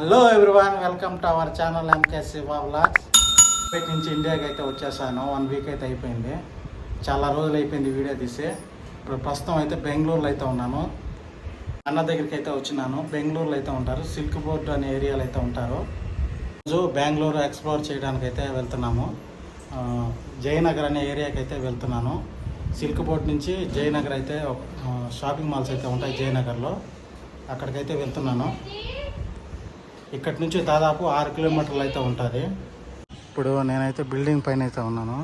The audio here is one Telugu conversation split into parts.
Hello everyone welcome to our channel MK Shiva blogs ఇప్పటి నుంచి ఇండియాకి అయితే వచ్చేసాను. వన్ వీక్ అయితే అయిపోయింది. చాలా రోజులు అయిపోయింది వీడియో తీసి. ఇప్పుడు ప్రస్తుతం అయితే బెంగళూరులో అయితే ఉన్నాను. అన్న దగ్గరికి అయితే వచ్చినాను. బెంగళూరులో అయితే ఉంటారు. సిల్క్ బోర్డ్ అనే ఏరియాలో అయితే ఉంటారు. రోజు బెంగళూరు ఎక్స్ప్లోర్ చేయడానికి అయితే వెళ్తున్నాము. జయనగర్ అనే ఏరియాకి అయితే వెళ్తున్నాను. సిల్క్ బోర్డ్ నుంచి జయనగర్ అయితే షాపింగ్ మాల్స్ అయితే ఉంటాయి జయనగర్లో. అక్కడికైతే వెళ్తున్నాను. ఇక్కడి నుంచి దాదాపు ఆరు కిలోమీటర్లు అయితే ఉంటుంది. ఇప్పుడు నేనైతే బిల్డింగ్ పైన అయితే ఉన్నాను.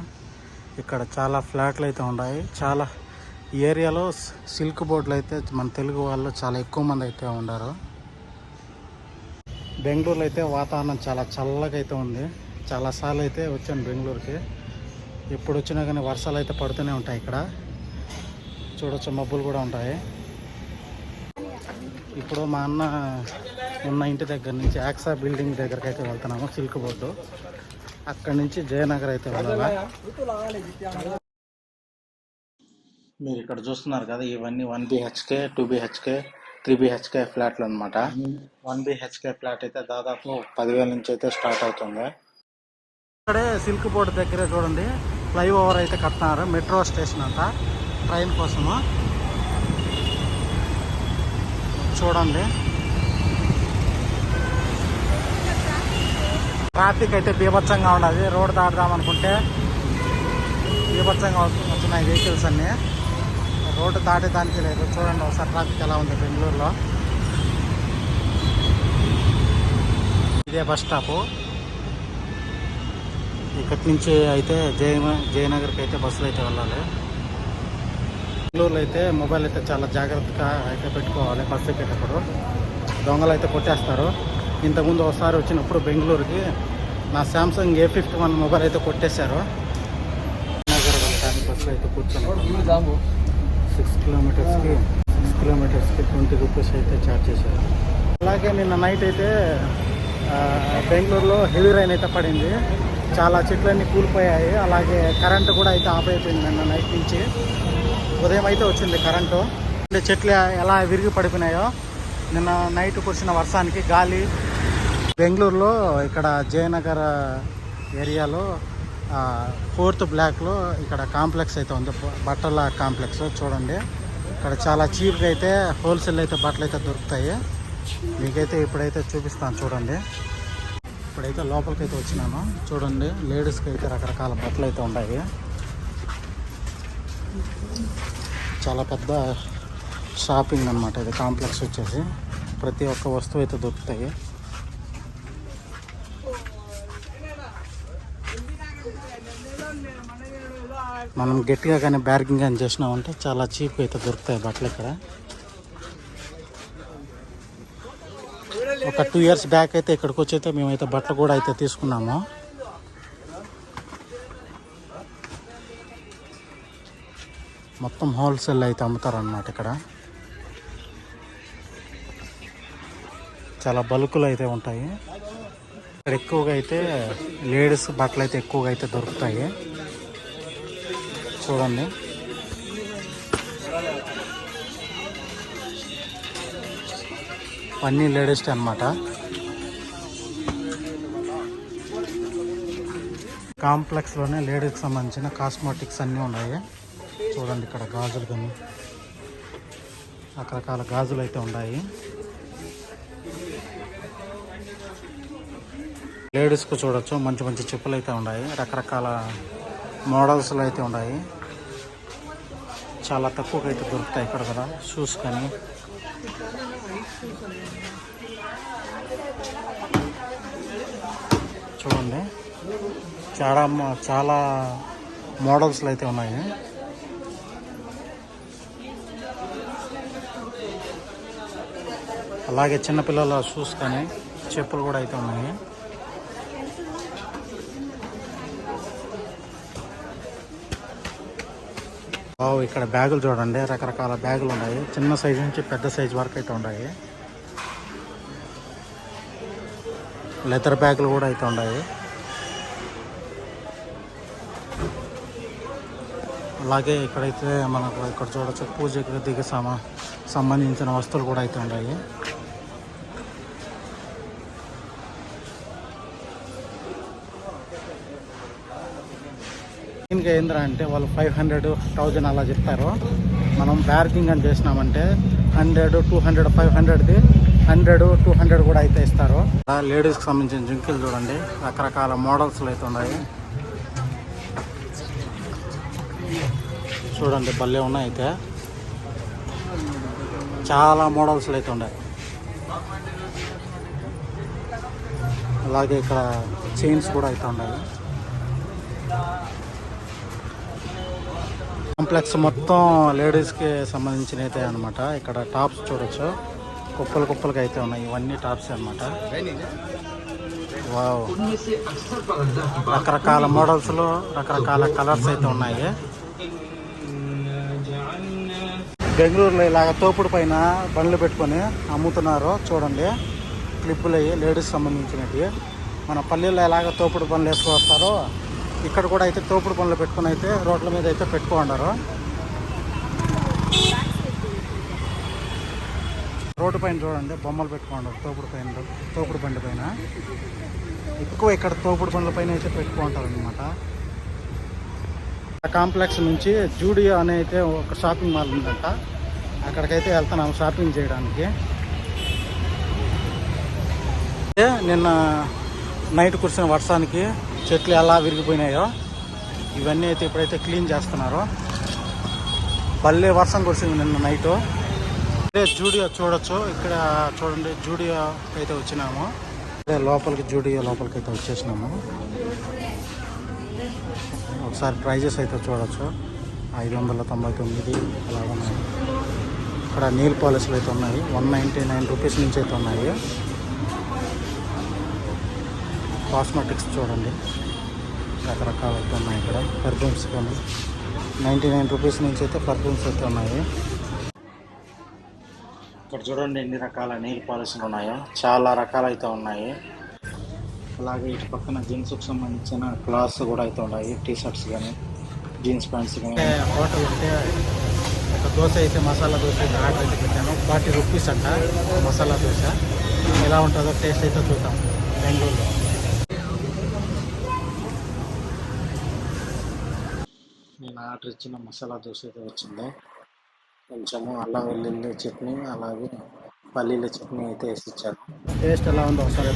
ఇక్కడ చాలా ఫ్లాట్లు అయితే ఉన్నాయి. చాలా ఈ ఏరియాలో సిల్క్ బోర్డులు అయితే మన తెలుగు వాళ్ళు చాలా ఎక్కువ మంది అయితే ఉన్నారు బెంగళూరులో అయితే వాతావరణం చాలా చల్లగా అయితే ఉంది. చాలాసార్లు అయితే వచ్చాను బెంగళూరుకి. ఎప్పుడు వచ్చినా కానీ వర్షాలు అయితే పడుతూనే ఉంటాయి ఇక్కడ. చూడొచ్చు మబ్బులు కూడా ఉంటాయి. ఇప్పుడు మా అన్న ఉన్న ఇంటి దగ్గర నుంచి యాక్సా బిల్డింగ్ దగ్గరికి అయితే వెళ్తున్నాము సిల్క్ బోర్డు. అక్కడి నుంచి జయనగర్ అయితే వెళ్ళాలి? మీరు ఇక్కడ చూస్తున్నారు కదా ఇవన్నీ one BHK two BHK three BHK ఫ్లాట్లు అనమాట వన్ బిహెచ్కే ఫ్లాట్ అయితే దాదాపు పదివేల నుంచి అయితే స్టార్ట్ అవుతుంది. ఇక్కడే సిల్క్ బోర్డు దగ్గర చూడండి ఫ్లైఓవర్ అయితే కట్టినారు మెట్రో స్టేషన్ అంట ట్రైన్ కోసము. చూడండి. ట్రాఫిక్ అయితే బీభత్సంగా ఉన్నది. రోడ్ దాటుదాం అనుకుంటే బీభత్సంగా వస్తున్నాయి వెహికల్స్ అన్నీ. రోడ్డు దాటేదానికి లేదు. చూడండి ఒకసారి ట్రాఫిక్ ఎలా ఉంది బెంగళూరులో. ఇదే బస్ స్టాపు. ఇక్కడి నుంచి అయితే జయ జయనగర్కి అయితే బస్సులు అయితే వెళ్ళాలి. బెంగళూరులో అయితే మొబైల్ అయితే చాలా జాగ్రత్తగా అయితే పెట్టుకోవాలి బస్సు ఎక్కేటప్పుడు. దొంగలు అయితే కొట్టేస్తారు. ఇంతకుముందు ఒకసారి వచ్చినప్పుడు బెంగళూరుకి నా Samsung A fifty one mobile అయితే కొట్టేశారు. నగర్ వెళ్ళడానికి బస్సులో అయితే కూర్చొని సిక్స్ కిలోమీటర్స్కి సిక్స్ కిలోమీటర్స్కి ట్వంటీ రూపీస్ అయితే ఛార్జ్ చేశారు. అలాగే నిన్న నైట్ అయితే బెంగళూరులో హెవీ రైన్ అయితే పడింది. చాలా చెట్లన్నీ కూలిపోయాయి. అలాగే కరెంటు కూడా అయితే ఆఫ్ అయిపోయింది నిన్న నైట్ నుంచి. ఉదయం అయితే వచ్చింది కరెంటు చెట్లు ఎలా విరిగి పడిపోయినాయో నిన్న నైట్ కురిసిన వర్షానికి గాలి బెంగళూరులో ఇక్కడ జయనగర్ ఏరియాలో ఫోర్త్ బ్లాక్లో ఇక్కడ కాంప్లెక్స్ అయితే ఉంది. బట్టల కాంప్లెక్స్ చూడండి. ఇక్కడ చాలా చీప్గా అయితే హోల్సేల్ అయితే బట్టలు అయితే దొరుకుతాయి. మీకైతే ఇప్పుడైతే చూపిస్తాను చూడండి. ఇప్పుడైతే లోపలికి అయితే వచ్చినాను. చూడండి లేడీస్కి అయితే రకరకాల బట్టలు అయితే ఉన్నాయి. చాలా పెద్ద షాపింగ్ అనమాట ఇది. కాంప్లెక్స్ వచ్చేసి. ప్రతి ఒక్క వస్తువు అయితే దొరుకుతాయి. మనం గట్టిగా కానీ బ్యార్గింగ్ కానీ చేసినామంటే చాలా చీప్ అయితే దొరుకుతాయి బట్టలు ఇక్కడ. ఒక టూ ఇయర్స్ బ్యాక్ అయితే ఇక్కడికి వచ్చి అయితే మేమైతే బట్టలు కూడా అయితే తీసుకున్నాము. మొత్తం హోల్సేల్ అయితే అమ్ముతారు అన్నమాట ఇక్కడ. చాలా బల్కులు అయితే ఉంటాయి. ఇక్కడ ఎక్కువగా అయితే లేడీస్ బట్టలు అయితే ఎక్కువగా అయితే దొరుకుతాయి. చూడండి. అన్నీ లేడీస్ అన్నమాట. కాంప్లెక్స్లోనే లేడీస్కి సంబంధించిన కాస్మెటిక్స్ అన్నీ ఉన్నాయి. చూడండి ఇక్కడ గాజులు కానీ రకరకాల గాజులు అయితే ఉన్నాయి. లేడీస్కు చూడొచ్చు. మంచి మంచి చెప్పులు అయితే ఉన్నాయి రకరకాల మోడల్స్లో అయితే ఉన్నాయి చాలా తక్కువగా అయితే దొరుకుతాయి ఇక్కడ కదా షూస్ కానీ. చూడండి. చాలా చాలా మోడల్స్లో అయితే ఉన్నాయి. అలాగే చిన్నపిల్లల షూస్ కానీ చెప్పులు కూడా అయితే ఉన్నాయి. వావ్ ఇక్కడ బ్యాగులు చూడండి రకరకాల బ్యాగులు ఉన్నాయి. చిన్న సైజు నుంచి పెద్ద సైజు వరకు అయితే ఉన్నాయి. లెదర్ బ్యాగులు కూడా అయితే ఉన్నాయి. అలాగే ఇక్కడైతే మనకు ఇక్కడ చూడొచ్చు పూజకి దిగ సంబంధించిన వస్తువులు కూడా అయితే ఉన్నాయి. మామూలుగా ఏంద్రా అంటే వాళ్ళు ఫైవ్ హండ్రెడ్ థౌజండ్ అలా చెప్తారు. మనం బ్యార్గింగ్ అని చేసినామంటే hundred two hundred five hundred hundred two hundred కూడా అయితే ఇస్తారు. లేడీస్కి సంబంధించిన జింకలు చూడండి. రకరకాల మోడల్స్లు అయితే ఉన్నాయి. చూడండి భలే ఉన్నాయి అయితే. చాలా మోడల్స్లు అయితే ఉన్నాయి. అలాగే ఇక్కడ చైన్స్ కూడా అయితే ఉన్నాయి. కాంప్లెక్స్ మొత్తం లేడీస్కి సంబంధించిన అయితే అనమాట ఇక్కడ టాప్స్ చూడొచ్చు. కుప్పలు కుప్పలకి అయితే ఉన్నాయి. ఇవన్నీ టాప్స్ అనమాట వావ్. రకరకాల మోడల్స్లో రకరకాల కలర్స్ అయితే ఉన్నాయి. బెంగళూరులో ఇలాగ తోపుడు పైన బండ్లు పెట్టుకొని అమ్ముతున్నారు. చూడండి. క్లిప్పులు అయ్యి లేడీస్ సంబంధించినవి. మన పల్లెల్లో ఎలాగ తోపుడు పనులు వేసుకొస్తారో? ఇక్కడ కూడా అయితే తోపుడు పనులు పెట్టుకుని అయితే రోడ్ల మీద అయితే పెట్టుకోండారు రోడ్డు పైన చూడండి బొమ్మలు పెట్టుకోండారు తోపుడు పైన తోపుడు బండి పైన. ఎక్కువ ఇక్కడ తోపుడు బండ్ల పైన అయితే పెట్టుకుంటారు అనమాట ఆ కాంప్లెక్స్ నుంచి జూడియో అనే అయితే ఒక షాపింగ్ మాల్ ఉందంట. అక్కడికైతే వెళ్తున్నాము షాపింగ్ చేయడానికి. అయితే నిన్న నైట్ కురిసిన వర్షానికి చెట్లు ఎలా విరిగిపోయినాయో ఇవన్నీ అయితే ఇప్పుడైతే క్లీన్ చేస్తున్నారు. భలే వర్షం కురిసింది నిన్న నైట్. అదే జూడియో చూడొచ్చు. ఇక్కడ చూడండి జూడియో అయితే వచ్చినాము. అదే లోపలికి జూడియో లోపలికి అయితే వచ్చేసినాము. ఒకసారి ప్రైజెస్ అయితే చూడొచ్చు. ఐదు వందల తొంభై తొమ్మిది అలా ఉన్నాయి. ఇక్కడ నీల్ పాలసీలు అయితే ఉన్నాయి. వన్ నైంటీ నైన్ రూపీస్ నుంచి అయితే ఉన్నాయి. కాస్మెటిక్స్ చూడండి. రకరకాలు అయితే ఉన్నాయి ఇక్కడ. పర్ఫ్యూమ్స్ కానీ. నైంటీ నైన్ రూపీస్ నుంచి అయితే పర్ఫ్యూమ్స్ అయితే ఉన్నాయి. ఇక్కడ చూడండి ఎన్ని రకాల నీల్ పాలిస్లు ఉన్నాయో. చాలా రకాలు అయితే ఉన్నాయి. అలాగే ఇటు పక్కన జీన్స్కి సంబంధించిన క్లాత్స్ కూడా అయితే ఉన్నాయి. టీ షర్ట్స్ కానీ జీన్స్ ప్యాంట్స్ కానీ. హోటల్ అంటే ఒక దోశ అయితే మసాలా దోశ అయితే ఆర్డర్ అయితే పెట్టాను. ఫార్టీ రూపీస్ అంట మసాలా దోశ. ఎలా ఉంటుందో టేస్ట్ అయితే చూద్దాం. బెంగళూరులో. నేను ఆర్డర్ ఇచ్చిన మసాలా దోశ అయితే వచ్చింది కొంచెము అల్లం వెల్లుల్లి చట్నీ అలాగే పల్లీల చట్నీ అయితే వేసి ఇచ్చాను టేస్ట్ ఎలా ఉందో ఒకసారి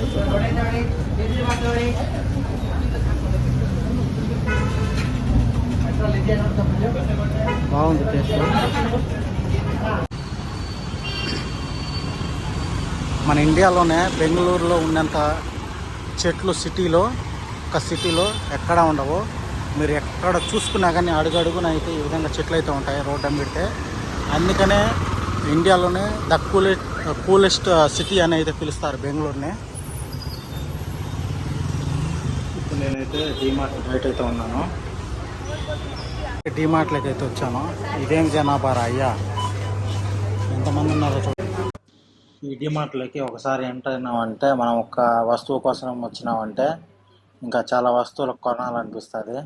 బాగుంది టేస్ట్. మన ఇండియాలోనే బెంగళూరులో ఉన్నంత చెట్లు సిటీలో ఒక సిటీలో ఎక్కడా ఉండవు. మీరు ఎక్కడ చూసుకున్నా కానీ అడుగడుగున అయితే ఈ విధంగా చెట్లు అయితే ఉంటాయి రోడ్డు అమ్మిడితే. అందుకనే ఇండియాలోనే ద కూలెస్ట్ కూలెస్ట్ సిటీ అని అయితే పిలుస్తారు బెంగళూరుని. ఇప్పుడు నేనైతే డీమార్ట్ బయట అయితే ఉన్నాను. డీమార్ట్లోకి అయితే వచ్చాను. ఇదేం జనాభా రా అయ్యా? ఎంతమంది ఉన్నారో చూడండి ఈ డిమార్ట్లోకి ఒకసారి ఎంటర్ అయినామంటే మనం ఒక వస్తువు కోసం వచ్చినామంటే ఇంకా చాలా వస్తువులు కొనాలనిపిస్తుంది.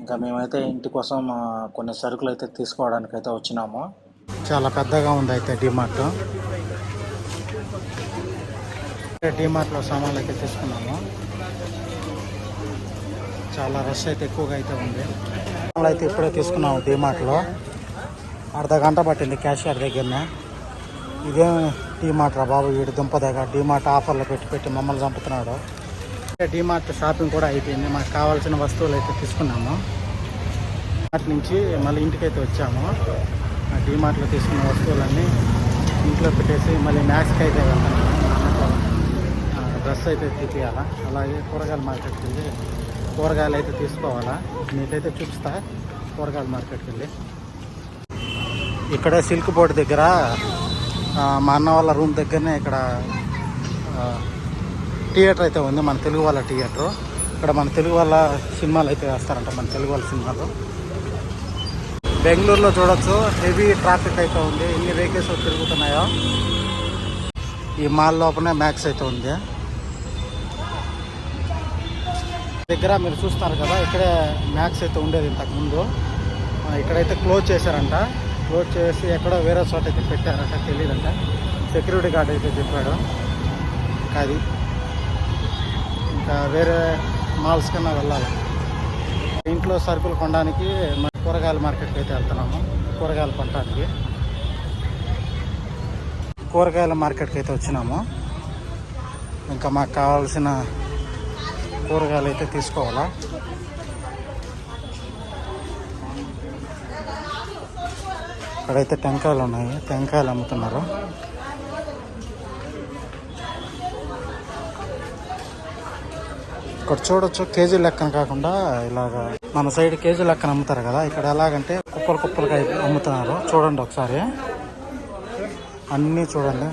ఇంకా మేమైతే ఇంటి కోసం కొన్ని సరుకులు అయితే తీసుకోవడానికి అయితే వచ్చినాము. చాలా పెద్దగా ఉంది అయితే డిమార్ట్ డిమార్ట్లో సామాన్లు అయితే తీసుకున్నాము. చాలా రష్ అయితే ఎక్కువగా అయితే ఉంది. సామాన్లు అయితే ఇప్పుడే తీసుకున్నాము డిమార్ట్లో అర్ధ గంట పట్టింది క్యాషియర్ దగ్గరనే. ఇదేం డిమార్ట్ రా బాబు వీడి దుంప దగ్గర డిమార్ట్ ఆఫర్లు పెట్టి పెట్టి మమ్మల్ని చంపుతున్నాడు. డిమార్ట్ షాపింగ్ కూడా అయిపోయింది. మాకు కావాల్సిన వస్తువులు అయితే తీసుకున్నాము. అటు నుంచి మళ్ళీ ఇంటికైతే వచ్చాము. ఆ డీమార్ట్లో తీసుకున్న వస్తువులన్నీ ఇంట్లో పెట్టేసి మళ్ళీ మ్యాక్స్కి అయితే వెళ్తాము డ్రెస్ అయితే తీపియాలా? అలాగే కూరగాయల మార్కెట్కి వెళ్ళి కూరగాయలు అయితే తీసుకోవాలా? మీకైతే చూపిస్తా కూరగాయల మార్కెట్కి వెళ్ళి. ఇక్కడ సిల్క్ బోర్డ్ దగ్గర మా అన్న వాళ్ళ రూమ్ దగ్గరనే ఇక్కడ థియేటర్ అయితే ఉంది మన తెలుగు వాళ్ళ థియేటర్. ఇక్కడ మన తెలుగు వాళ్ళ సినిమాలు అయితే వేస్తారంట మన తెలుగు వాళ్ళ సినిమాలు. బెంగళూరులో చూడొచ్చు హెవీ ట్రాఫిక్ అయితే ఉంది ఎన్ని వెహికల్స్ తిరుగుతున్నాయో. ఈ మాల్ లోపలనే మ్యాక్స్ అయితే ఉంది. దగ్గర మీరు చూస్తారు కదా ఇక్కడే మ్యాక్స్ అయితే ఉండేది ఇంతకుముందు ఇక్కడైతే క్లోజ్ చేశారంట. క్లోజ్ చేసి ఎక్కడో వేరే చోట అయితే పెట్టారంట తెలియదంట సెక్యూరిటీ గార్డ్ అయితే చెప్పాడు. అది ఇంకా వేరే మాల్స్ కన్నా వెళ్ళాలి. ఇంట్లో సరుకులు కొనడానికి మన కూరగాయల మార్కెట్కి అయితే వెళ్తున్నాము కూరగాయలు కొనడానికి కూరగాయల మార్కెట్కి అయితే వచ్చినాము. ఇంకా మాకు కావాల్సిన కూరగాయలు అయితే తీసుకోవాలా. ఇక్కడైతే టెంకాయలు ఉన్నాయి. టెంకాయలు అమ్ముతున్నారు. ఇక్కడ చూడొచ్చు. కేజీ లెక్కన కాకుండా ఇలాగా మన సైడ్ కేజీ లెక్కన అమ్ముతారు కదా. ఇక్కడ ఎలాగంటే కుప్పలు కుప్పలుగా అమ్ముతున్నారు. చూడండి ఒకసారి. అన్నీ చూడండి.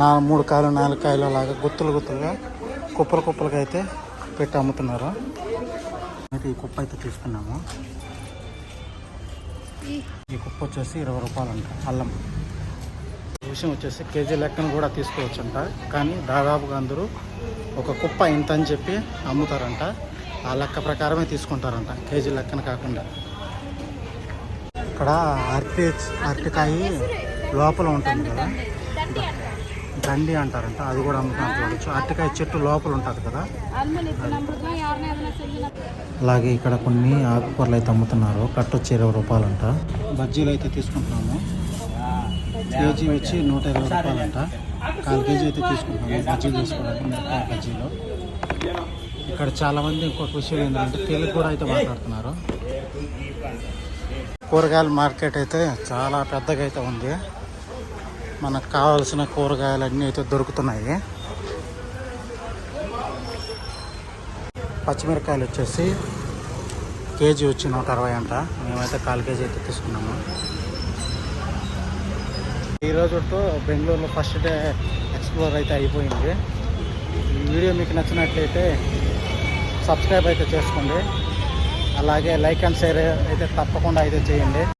నా మూడు కాయలు నాలుగు కాయలు అలాగా గుత్తులు గుత్తులుగా కుప్పలు కుప్పలుగా అయితే పెట్టి అమ్ముతున్నారు. అయితే ఈ కుప్ప అయితే తీసుకున్నాము. ఈ కుప్ప వచ్చేసి ఇరవై రూపాయలు అంట అల్లం. విషయం వచ్చేసి కేజీ లెక్కను కూడా తీసుకోవచ్చంట. కానీ దాదాపుగా అందరూ ఒక కుప్ప ఇంత అని చెప్పి అమ్ముతారంట. ఆ లెక్క ప్రకారమే తీసుకుంటారంట కేజీ లెక్కన కాకుండా. ఇక్కడ అరటి అరటికాయ లోపల ఉంటుంది కదా? దండి అంటారంట అది కూడా అమ్ముతారు చూడొచ్చు. అరటికాయ చెట్టు లోపల ఉంటుంది కదా? అలాగే ఇక్కడ కొన్ని ఆకుకూరలు అయితే అమ్ముతున్నారు కట్టొచ్చి ఇరవై రూపాయలంట. బజ్జీలు అయితే తీసుకుంటున్నాము. కేజీ వచ్చి నూట ఇరవై రూపాయలంట. కాల్ కేజీ అయితే తీసుకుంటాము బజ్జీ తీసుకోవడానికి మిరపకాయ బజ్జీలో ఇక్కడ చాలామంది ఇంకొక విషయం ఏంటంటే తెలుగు కూడా అయితే మాట్లాడుతున్నారు. కూరగాయల మార్కెట్ అయితే చాలా పెద్దగా అయితే ఉంది. మనకు కావాల్సిన కూరగాయలు అన్నీ అయితే దొరుకుతున్నాయి. పచ్చిమిరకాయలు వచ్చేసి కేజీ వచ్చి నూట అరవై అంట. మేమైతే కాల్ కేజీ అయితే తీసుకున్నాము. ఈ రోజుతో బెంగళూరులో ఫస్ట్ డే ఎక్స్ప్లోర్ అయితే అయిపోయింది. ఈ వీడియో మీకు నచ్చినట్లయితే సబ్స్క్రైబ్ అయితే చేసుకోండి. అలాగే లైక్ అండ్ షేర్ అయితే తప్పకుండా అయితే చేయండి.